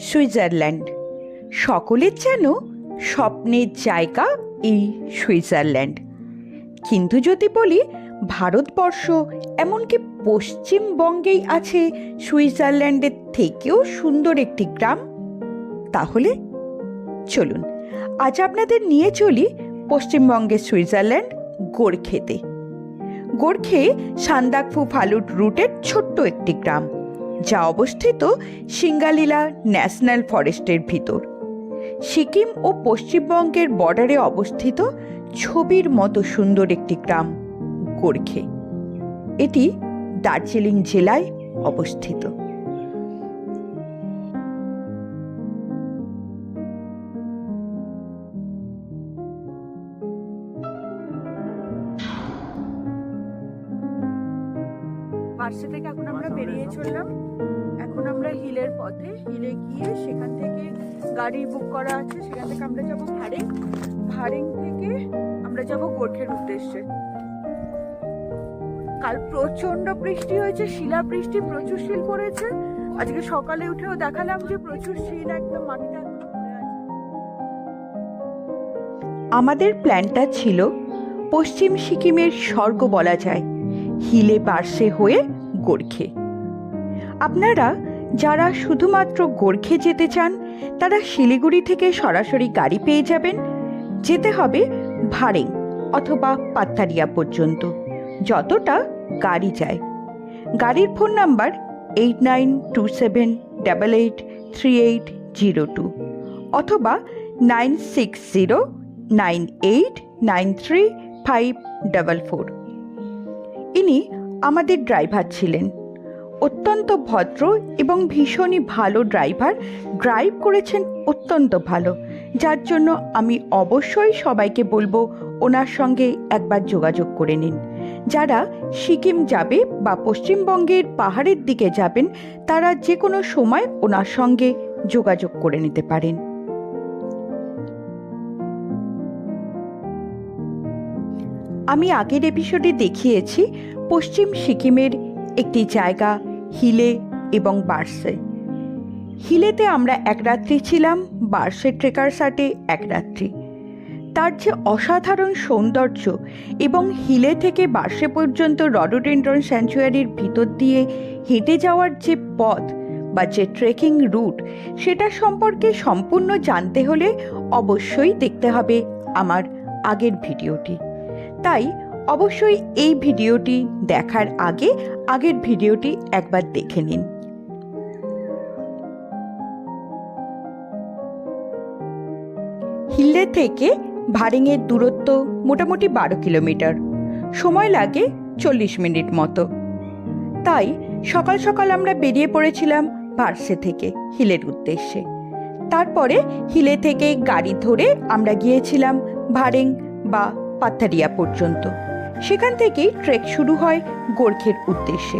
Switzerland. সকলের যেন স্বপ্নের জায়গা এই সুইজারল্যান্ড। কিন্তু যদি বলি ভারতবর্ষ, এমনকি পশ্চিমবঙ্গেই আছে সুইজারল্যান্ডের থেকেও সুন্দর একটি গ্রাম, তাহলে চলুন, আজ আপনাদের নিয়ে চলি পশ্চিমবঙ্গের সুইজারল্যান্ড গোর্খেতে। গোর্খে সান্দাকফু ফালুট রুটের ছোট্ট একটি গ্রাম। যা অবস্থিত সিঙ্গালীলা ন্যাশনাল ফরেস্টের ভিতর। সিকিম ও পশ্চিমবঙ্গের বর্ডারে অবস্থিত ছবির মতো সুন্দর একটি গ্রাম গোর্খে। এটি দার্জিলিং জেলায় অবস্থিত। পার্সে থেকে এখন আমরা বেরিয়ে চললাম। পথে হিলে গিয়ে সেখান থেকে গাড়ি বুক করা আছে। সেখান থেকে আমরা যাব ভারেং। ভারেং থেকে আমরা যাব গোর্খের উদ্দেশ্যে। কাল প্রচণ্ড বৃষ্টি হয়েছে শিলা বৃষ্টি প্রচুর শিল পড়েছে। আজকে সকালে উঠেও দেখালাম যে প্রচুর শিল একদম মাটিতে আমাদের প্ল্যানটা ছিল, পশ্চিম সিকিমের স্বর্গ বলা যায়, হিলে পার্শ্বে হয়ে গোর্খে। আপনারা যারা শুধুমাত্র গোর্খে যেতে চান, তারা শিলিগুড়ি থেকে সরাসরি গাড়ি পেয়ে যাবেন। যেতে হবে ভারেং অথবা পাত্তারিয়া পর্যন্ত। যতটা গাড়ি যায়। গাড়ির phone number eight nine two seven double eight three eight zero two অথবা nine six zero nine eight nine three five double four. ইনি আমাদের ড্রাইভার ছিলেন। অত্যন্ত ভদ্র এবং ভীষণই ভালো ড্রাইভার ড্রাইভ করেছেন অত্যন্ত ভালো। যার জন্য আমি অবশ্যই সবাইকে বলব ওনার সঙ্গে একবার যোগাযোগ করে নিন। যারা সিকিম যাবে বা পশ্চিমবঙ্গের পাহাড়ের দিকে যাবেন, তারা যে কোনো সময় ওনার সঙ্গে যোগাযোগ করে নিতে পারেন। আমি আগের এপিসোডে দেখিয়েছি, পশ্চিম সিকিমের একটি জায়গা হিলে এবং বার্সে। হিলেতে আমরা এক রাত্রি ছিলাম, বার্সে ট্রেকার সাটে এক রাত্রি। তার যে অসাধারণ সৌন্দর্য এবং হিলে থেকে বার্সে পর্যন্ত রডোডেন্ড্রন স্যাঞ্চুয়ারির ভিতর দিয়ে হেঁটে যাওয়ার যে পথ বা যে ট্রেকিং রুট, সেটা সম্পর্কে সম্পূর্ণ জানতে হলে অবশ্যই দেখতে হবে আমার আগের ভিডিওটি। তাই অবশ্যই এই ভিডিওটি দেখার আগে আগের ভিডিওটি একবার দেখে নিন। হিল্লে থেকে ভারিংয়ের দূরত্ব মোটামুটি বারো কিলোমিটার। সময় লাগে চল্লিশ মিনিট মতো। তাই সকাল সকাল আমরা বেরিয়ে পড়েছিলাম ভার্সে থেকে হিলের উদ্দেশ্যে। তারপরে হিলে থেকে গাড়ি ধরে আমরা গিয়েছিলাম ভারেং বা পাত্তারিয়া পর্যন্ত। সেখান থেকেই ট্রেক শুরু হয় গোর্খের উদ্দেশ্যে।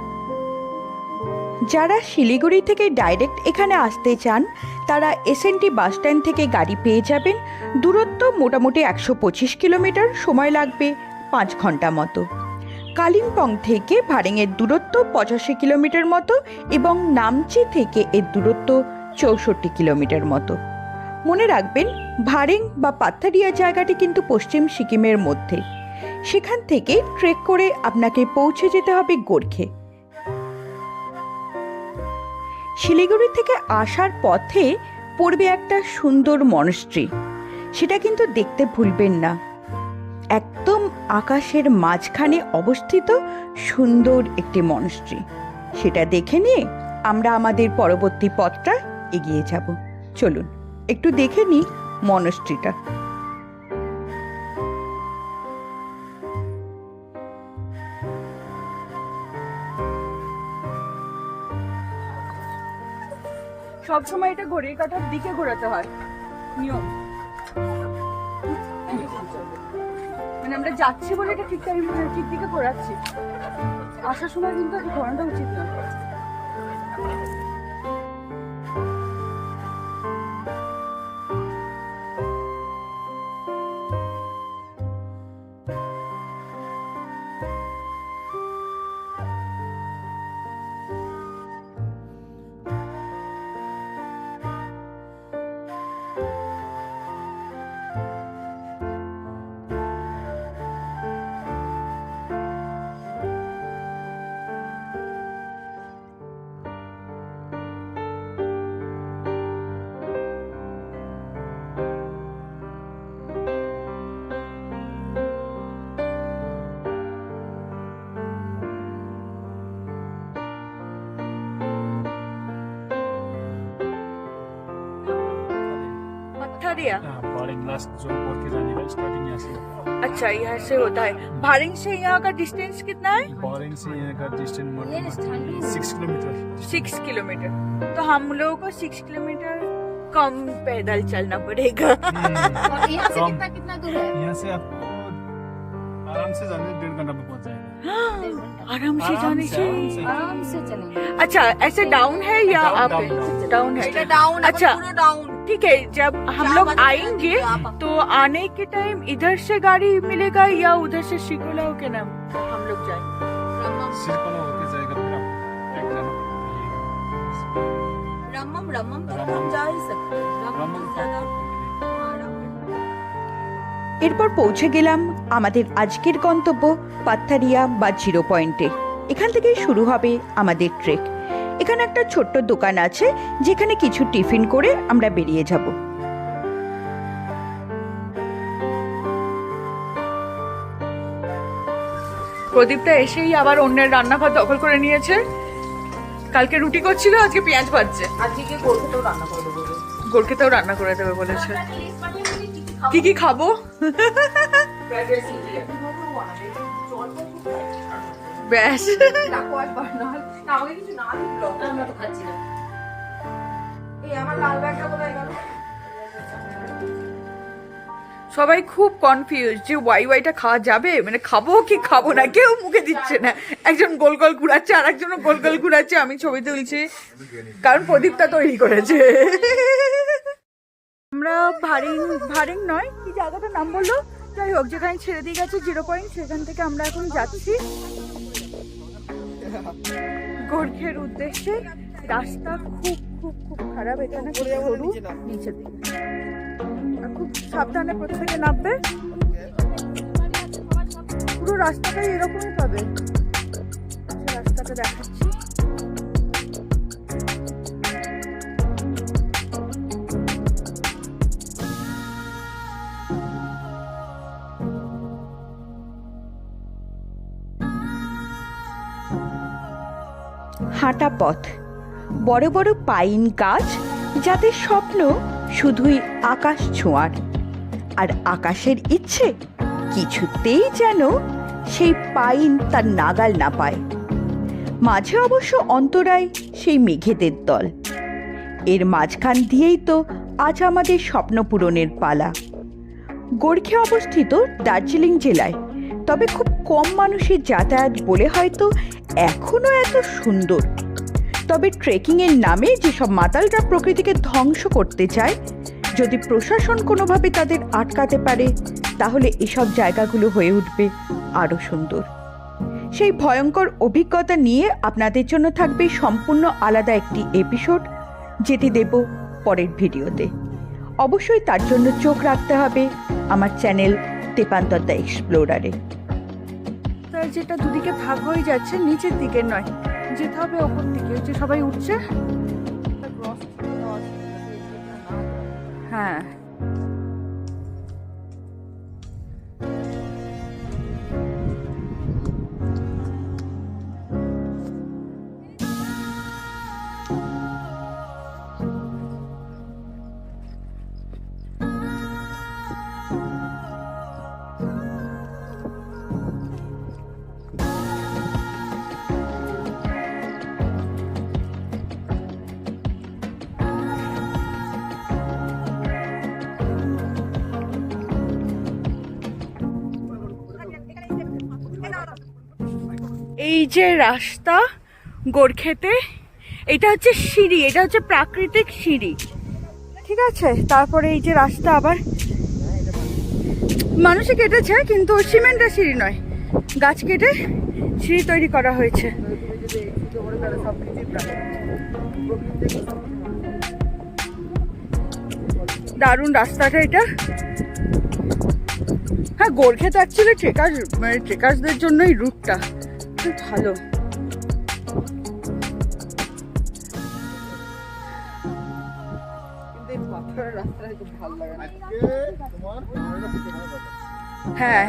যারা শিলিগুড়ি থেকে ডাইরেক্ট এখানে আসতে চান, তারা এসএনটি বাস স্ট্যান্ড থেকে গাড়ি পেয়ে যাবেন। দূরত্ব মোটামুটি একশো পঁচিশ কিলোমিটার, সময় লাগবে পাঁচ ঘণ্টা মতো। কালিম্পং থেকে ভারেংয়ের দূরত্ব পঁচাশি কিলোমিটার মতো এবং নামচি থেকে এর দূরত্ব চৌষট্টি কিলোমিটার মতো। মনে রাখবেন, ভারেং বা পাত্তারিয়া জায়গাটি কিন্তু পশ্চিম সিকিমের মধ্যে। সেখান থেকে ট্রেক করে আপনাকে পৌঁছে যেতে হবে গোর্খে। শিলিগুড়ি থেকে আসার পথে পড়বে একটা সুন্দর মনস্ট্রি সেটা কিন্তু দেখতে ভুলবেন না। একদম আকাশের মাঝখানে অবস্থিত সুন্দর একটি মনস্ট্রি সেটা দেখে নিয়ে আমরা আমাদের পরবর্তী পথটা এগিয়ে যাব। চলুন, একটু দেখে নিই মনস্ট্রিটা সব সময় এটা ঘড়ির কাটার দিকে ঘোরাতে হয়। নিয়ম। মানে আমরা যাচ্ছি বলে এটা ঠিক টাইম ঠিক দিকে ঘোরাচ্ছি। আসার সময় কিন্তু এটা ঘোরানো উচিত না। पथरिया हाँ, लास्ट जो बोर की जाने का स्टार्टिंग यहाँ से। अच्छा यहाँ से होता है। भारिंग से यहाँ का डिस्टेंस कितना है? बोरिंग से यहाँ का distance six kilometre six kilometre तो हम लोगों को सिक्स किलोमीटर कम पैदल चलना पड़ेगा। यहाँ से कितना कितना दूर है? यहाँ से आपको आराम से जाने डेढ़ घंटा में पहुँच जाएगा। आराम से जाने से, आराम से। चलेंगे। अच्छा ऐसे डाउन है या आप। डाउन है? डाउन अच्छा। डाउन ठीक है जब हम लोग आएंगे तो आने के टाइम इधर से गाड़ी मिलेगा या उधर से शिकोला होके ना हम लोग जाएंगे सिरकोला होके जाएगा फिर आपको एक जाना पड़ेगा रमम रमम तक रमम। हम जा ही सकते हैं रमम रमम से ज्यादा हाँ, रमम। এরপর পৌঁছে গেলাম আমাদের আজকের গন্তব্য পাত্তারিয়া বা জিরো পয়েন্টে এখান থেকেই শুরু হবে আমাদের ট্রেক এখানে একটা ছোট্ট দোকান আছে যেখানে কিছু টিফিন করে আমরা বেরিয়ে যাব। প্রদীপটা এসেই আবার অন্যের রান্নাঘর দখল করে নিয়েছে। কালকে রুটি করছিল আজকে পেঁয়াজ ভাজছে। আজকে কলকাতাও রান্না করে দেবো গোরকেতেও রান্না করে দেবে বলেছে। কি কি খাব? ব্যাস আমাকে কিছু না দিল আমরা তো খাচ্ছি না। এই আমার লাল ব্যাগটা কোথায় গেল? সবাই খুব কনফিউজ যে ওয়াই ওয়াইটা খাওয়া যাবে? মানে খাব কি খাব না? কেউ মুখে দিচ্ছে না। একজন গোল গোল ঘুরাচ্ছে আর একজন গোল গোল ঘুরাচ্ছে। আমি ছবি তুলছি। কারণ প্রদীপটা তৈরি করেছে। আমরা ভারিং ভারিং নয় কি জায়গাটার নাম বলল? যাই হোক যেখানে ছেড়ে দিয়ে গেছে জিরো পয়েন্ট সেখান থেকে আমরা এখন যাচ্ছি। গোর্খের উদ্দেশ্যে রাস্তা খুব খুব খুব খারাপ। এখানে সরু নিচে দিকে। খুব সাবধানে প্রত্যেকে নামবে। পুরো রাস্তাটাই এরকমই পাবে। রাস্তাটা দেখাচ্ছি। হাঁটা পথ। বড় বড় পাইন গাছ যাদের স্বপ্ন শুধুই আকাশ ছোঁয়ার। আর আকাশের ইচ্ছে কিছুতেই যেন সেই পাইন তার নাগাল না পায়। মাঝে অবশ্য অন্তরায় সেই মেঘেদের দল। এর মাঝখান দিয়েই তো আজ আমাদের স্বপ্ন পূরণের পালা। গোর্খে অবস্থিত দার্জিলিং জেলায়, তবে খুব কম মানুষের যাতায়াত বলে হয়তো এখনও এত সুন্দর। তবে ট্রেকিংয়ের নামে যেসব মাতালরা প্রকৃতিকে ধ্বংস করতে চায়, যদি প্রশাসন কোনোভাবে তাদের আটকাতে পারে, তাহলে এসব জায়গাগুলো হয়ে উঠবে আরও সুন্দর। সেই ভয়ঙ্কর অভিজ্ঞতা নিয়ে আপনাদের জন্য থাকবে সম্পূর্ণ আলাদা একটি এপিসোড যেটি দেব পরের ভিডিওতে। অবশ্যই তার জন্য চোখ রাখতে হবে আমার চ্যানেল তেপান্তর দ্য এক্সপ্লোরারে। যেটা দুদিকে ভাগ হয়ে যাচ্ছে, নিচের দিকে নয়। যেতে হবে ওপর দিকে যে সবাই উঠছে হ্যাঁ এই যে রাস্তা, গোরখেতে, এটা হচ্ছে সিঁড়ি, এটা হচ্ছে প্রাকৃতিক সিঁড়ি। ঠিক আছে? তারপরে এই যে রাস্তা আবার মানুষে কেটেছে, কিন্তু সিমেন্টের সিঁড়ি নয়। গাছ কেটে সিঁড়ি তৈরি করা হয়েছে। দারুণ রাস্তাটা এটা। হ্যাঁ গোর্খে তো অ্যাকচুয়ালি ট্রেকার মানে ট্রেকার্সদের জন্যই রুটটা খুব ভালো। হ্যাঁ।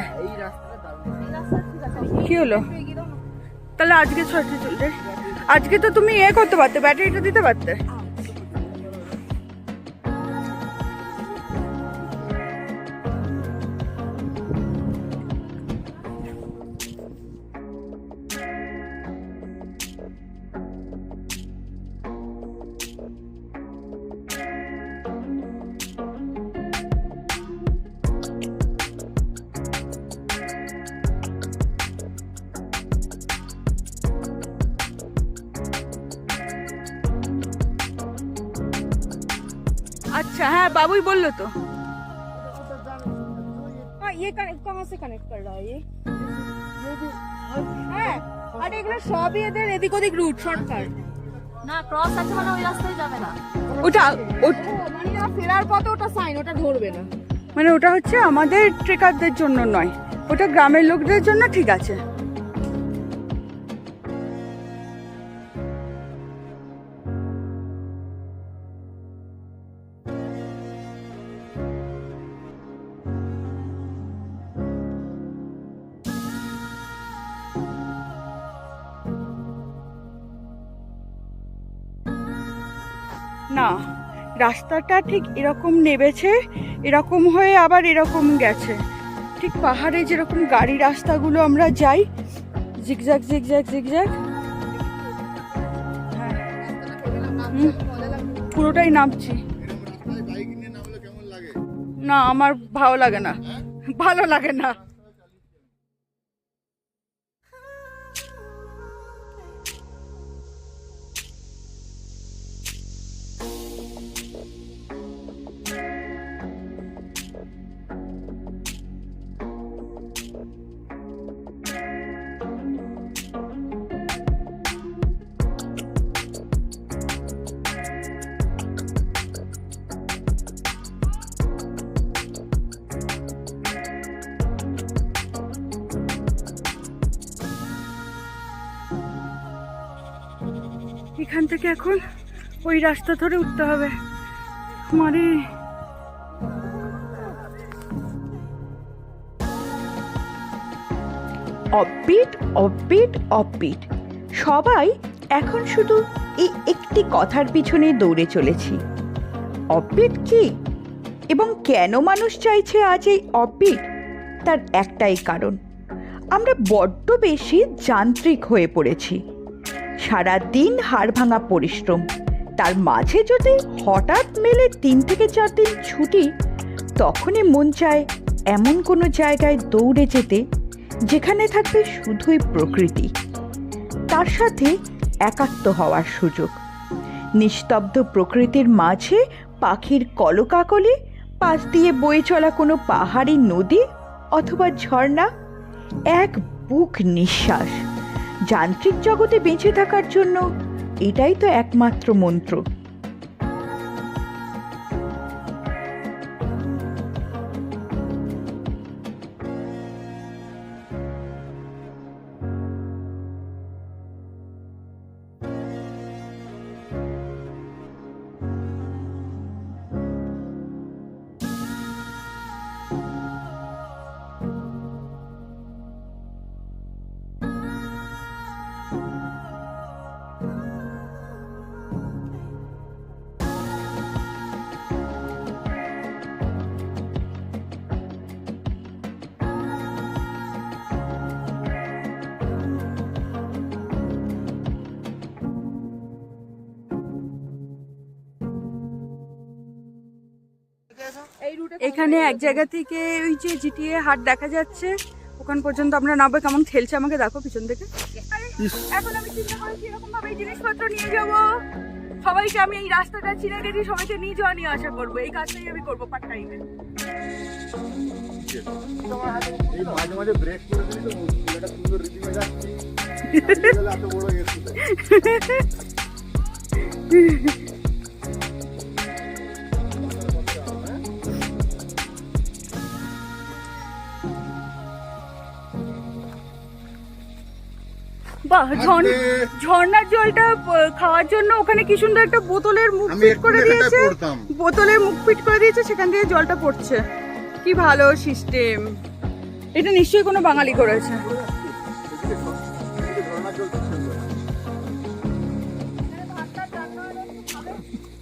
কি হলো? তাহলে আজকে চলবে। আজকে তো তুমি এ করতে পারতে ব্যাটারিটা দিতে পারতে। अच्छा हाँ बाबू ही बोल लो तो हाँ ये कनेक्ट कहाँ से कनेक्ट कर रहा है ये হ্যাঁ আরে এগুলো সবই এদের এদিক ওদিক রুট শর্টকাট না ক্রস আছে মানে ওই রাস্তায় যাবে না ওটা ওট- মানে না ফেরার পথে ওটা সাইন ওটা ধরবে না মানে ওটা হচ্ছে আমাদের ট্রেকারদের জন্য নয় ওটা গ্রামের লোকদের জন্য ঠিক আছে না, রাস্তাটা ঠিক এরকম নেবেছে এরকম হয়ে আবার এরকম গেছে। ঠিক পাহাড়ে যেরকম গাড়ি রাস্তাগুলো আমরা যাই জিগজ্যাগ জিগজ্যাগ জিগজ্যাগ পুরোটাই নামছি। না, আমার ভালো লাগে না। ভালো লাগে না। থেকে এখন ওই রাস্তা ধরে উঠতে হবে। মারে। অববিট অববিট অববিট সবাই এখন শুধু এই একটি কথার পিছনে দৌড়ে চলেছি। অববিট কি? এবং কেন মানুষ চাইছে আজ এই অপিট? তার একটাই কারণ, আমরা বড্ড বেশি যান্ত্রিক হয়ে পড়েছি। সারা দিন হাড় ভাঙা পরিশ্রম। তার মাঝে যদি হঠাৎ মেলে তিন থেকে চার দিন ছুটি, তখনই মন চায় এমন কোনো জায়গায় দৌড়ে যেতে, যেখানে থাকবে শুধুই প্রকৃতি। তার সাথে একাত্ম হওয়ার সুযোগ। নিস্তব্ধ প্রকৃতির মাঝে পাখির কলকাকলি, পাশ দিয়ে বয়ে চলা কোনো পাহাড়ি নদী অথবা ঝর্ণা, এক বুক নিঃশ্বাস। যান্ত্রিক জগতে বেঁচে থাকার জন্য এটাই তো একমাত্র মন্ত্র। এখানে এক জায়গা থেকে ওই যে জিটিএ হাট দেখা যাচ্ছে। ওখান পর্যন্ত আমরা নামবো। কেমন খেলছে আমাকে দেখো পিছন থেকে। এখন আমি চিন্তা করেছি এরকম ভাবে জিনিসপত্র নিয়ে যাব। সবাইকে আমি এই রাস্তাটা চিনে গেছি সবাইকে নিয়ে যাওয়া নিয়ে আসা করব। এই কাজটাই আমি করব পার্ট টাইমে মাঝে মাঝে ব্রেক করে দিলি তো ছেলেটা সুন্দর রিদিমে যাচ্ছি। এত বড় গেছিল বাহ ঝর্ণ- ঝর্ণার জলটা খাওয়ার জন্য ওখানে কি সুন্দর একটা বোতলের মুখ ফিট করে দিয়েছে। বোতলের মুখ ফিট করে দিয়েছে সেখান থেকে জলটা পড়ছে। কি ভালো সিস্টেম এটা নিশ্চয়ই কোনো বাঙালি করেছে।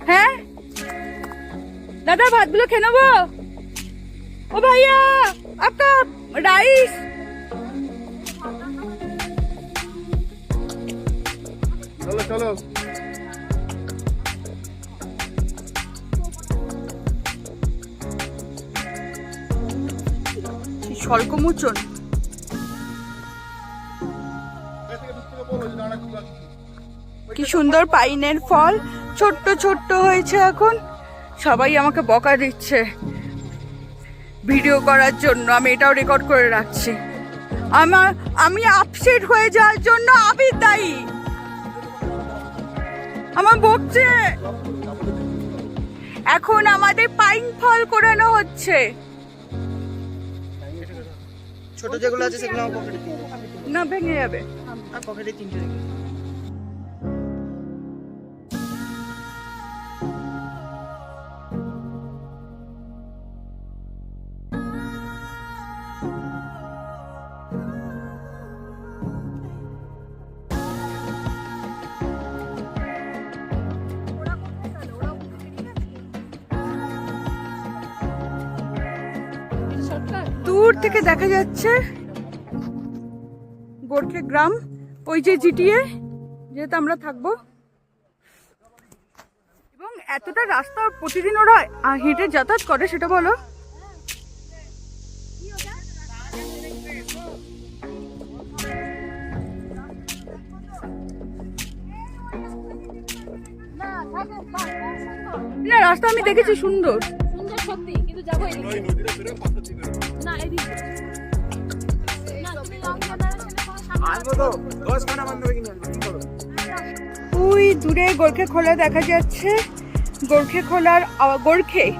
হ্যাঁ? দাদা ভাতগুলো খেয়ে নেব? ও ভাইয়া আপকা রাইস চলো চলো। স্বল্পমোচন? কি সুন্দর পাইনের ফল, ছোট্ট ছোট্ট হয়েছে এখন। সবাই আমাকে বকা দিচ্ছে। ভিডিও করার জন্য, আমি এটাও রেকর্ড করে রাখছি। আমার আমি আপসেট হয়ে যাওয়ার জন্য আবির দায়ী। আমার বকছে। এখন আমাদের পাইন ফল করানো হচ্ছে। ছোট যেগুলো আছে সেগুলো আমার পকেটে না ভেঙে যাবে। আর পকেটে তিনটে থেকে দেখা যাচ্ছে গোরখে গ্রাম, ওই যে জিটিএ, যেহেতু আমরা থাকব। এবং এতটা রাস্তা প্রতিদিন ওরা হেঁটে যাতায়াত করে, সেটা বলো। না, রাস্তা আমি দেখেছি সুন্দর। সুন্দর সত্যি। কিন্তু যাব। না এদিকে ওই দূরে গোর্খে খোলা দেখা যাচ্ছে। গোর্খে খোলার আওয়া- গোর্খে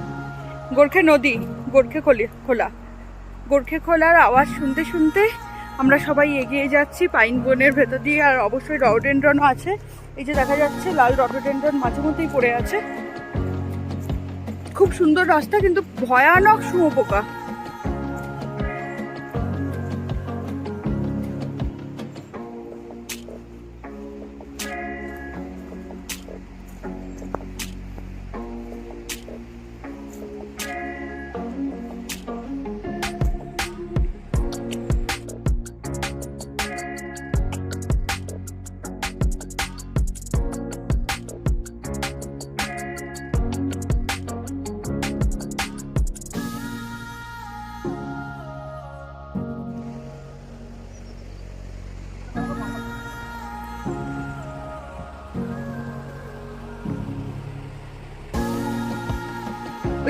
গোর্খে নদী গোর্খে খোলি- খোলা। গোর্খে খোলার আওয়াজ শুনতে শুনতে আমরা সবাই এগিয়ে যাচ্ছি পাইন বনের ভেতর দিয়ে আর অবশ্যই রডেন্ড্রনও আছে। এই যে দেখা যাচ্ছে লাল রডোডেন্ড্রন মাঝে মধ্যেই পড়ে আছে। খুব সুন্দর রাস্তা কিন্তু ভয়ানক শুঁয়োপোকা।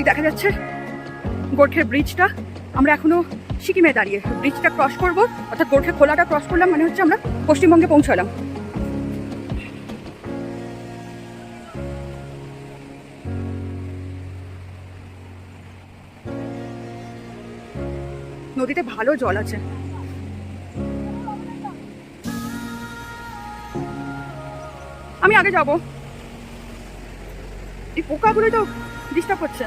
ওই দেখা যাচ্ছে গোর্খের ব্রিজটা আমরা এখনও সিকিমে দাঁড়িয়ে ব্রিজটা ক্রস করব। অর্থাৎ গোর্খে খোলাটা ক্রস করলাম মানে হচ্ছে আমরা পশ্চিমবঙ্গে পৌঁছালাম। নদীতে ভালো জল আছে। আমি আগে যাব। এই পোকাগুলো তো ডিস্টার্ব করছে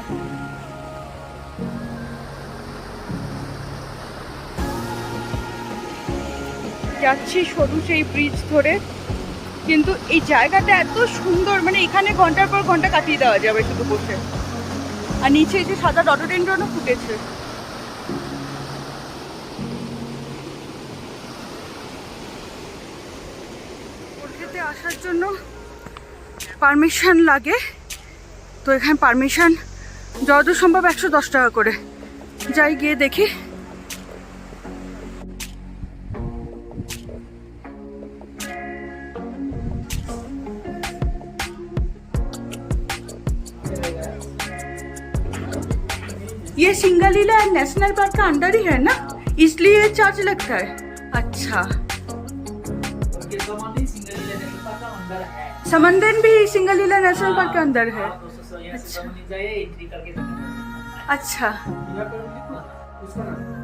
যাচ্ছি সরু সেই ব্রিজ ধরে। কিন্তু এই জায়গাটা এত সুন্দর মানে এখানে ঘণ্টার পর ঘণ্টা কাটিয়ে দেওয়া যাবে শুধু বসে। আর নিচে যে সাদা রডোডেন্ড্রনও ফুটেছে। আসার জন্য পারমিশন লাগে। তো এখানে পারমিশন যতদূর সম্ভব একশো দশ টাকা করে যাই গিয়ে দেখি ये सिंगलीला नेशनल पार्क का अंडर ही है ना इसलिए चार्ज लगता है अच्छा समंदन भी सिंगलीला नेशनल पार्क के अंदर है अच्छा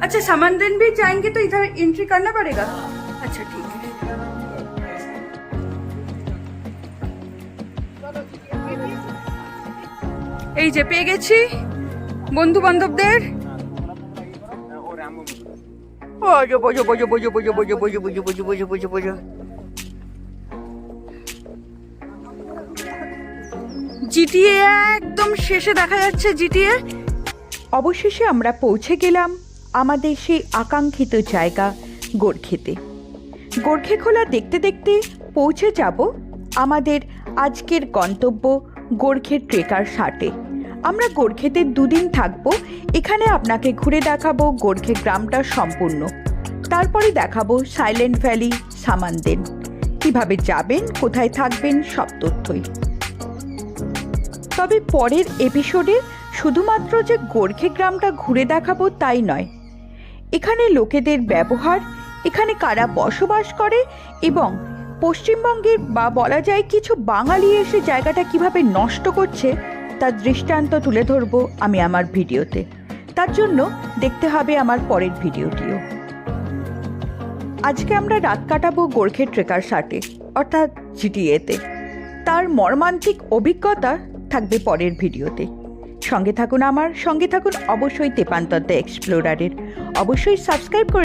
अच्छा समंदन भी जाएंगे तो इधर एंट्री करना पड़ेगा अच्छा ठीक है এই যে পেয়ে গেছি বন্ধু বান্ধবদের বোঝো বোঝো বোঝো বোঝো বোঝো বোঝো বোঝো বোঝো বোঝো বোঝো বোঝো জিটিএ একদম শেষে দেখা যাচ্ছে জিটিএ। অবশেষে আমরা পৌঁছে গেলাম আমাদের সেই আকাঙ্ক্ষিত জায়গা গোর্খেতে। গোর্খে খোলা দেখতে দেখতে পৌঁছে যাব আমাদের আজকের গন্তব্য গোর্খে ট্রেকার শার্টে আমরা গোর্খেতে দুদিন থাকব, এখানে আপনাকে ঘুরে দেখাবো গোর্খে গ্রামটা সম্পূর্ণ। তারপরে দেখাবো সাইলেন্ট ভ্যালি, সামানদেন। কীভাবে যাবেন, কোথায় থাকবেন, সব তথ্যই। তবে পরের এপিসোডে শুধুমাত্র যে গোর্খে গ্রামটা ঘুরে দেখাবো তাই নয়। এখানে লোকেদের ব্যবহার, এখানে কারা বসবাস করে এবং পশ্চিমবঙ্গের বা বলা যায় কিছু বাঙালি এসে জায়গাটা কীভাবে নষ্ট করছে, তার দৃষ্টান্ত তুলে ধরবো আমি আমার ভিডিওতে। তার জন্য দেখতে হবে আমার পরের ভিডিওটিও। আজকে আমরা রাত কাটাবো গোর্খে ট্রেকার সাটে অর্থাৎ জিটিএতে তার মর্মান্তিক অভিজ্ঞতা থাকবে পরের ভিডিওতে। সঙ্গে থাকুন আমার, সঙ্গে থাকুন অবশ্যই তেপান্তর দ্য এক্সপ্লোরারের। অবশ্যই সাবস্ক্রাইব করে